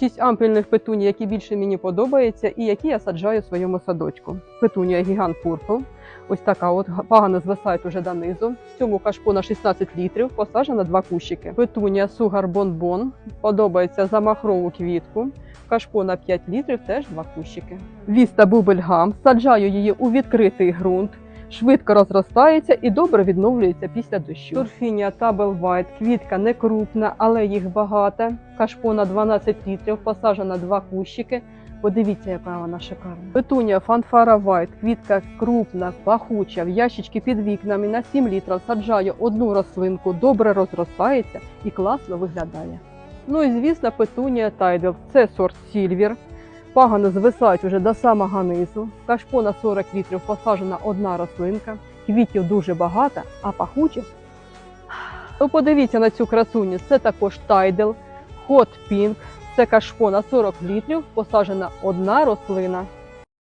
Шість ампельних петуній, які більше мені подобаються, і які я саджаю в своєму садочку. Петунія гігант пурпл. Ось така от га- звисають уже донизу. В цьому кашпо на 16 літрів, посаджена два кущики. Петунія сугар бонбон. Подобається за махрову квітку. Кашпо на 5 літрів теж два кущики. Віста бубельгам. Саджаю її у відкритий ґрунт. Швидко розростається і добре відновлюється після дощу. Турфінія Табел Вайт, квітка не крупна, але їх багато. Кашпо на 12 літрів, посаджена два кущики. Подивіться, яка вона шикарна. Петунія Фанфара Вайт, квітка крупна, пахуча, в ящички під вікнами на 7 літрів саджаю одну рослинку, добре розростається і класно виглядає. Ну і звісно, петунія Тайдел. Це сорт Сільвір. Пагано звисають уже до самого низу. Кашпо на 40 літрів посаджена одна рослинка. Квітів дуже багато, а пахучих. То подивіться на цю красуню. Це також Тайдел, хот пінк, Це кашпо на 40 літрів, посаджена одна рослина.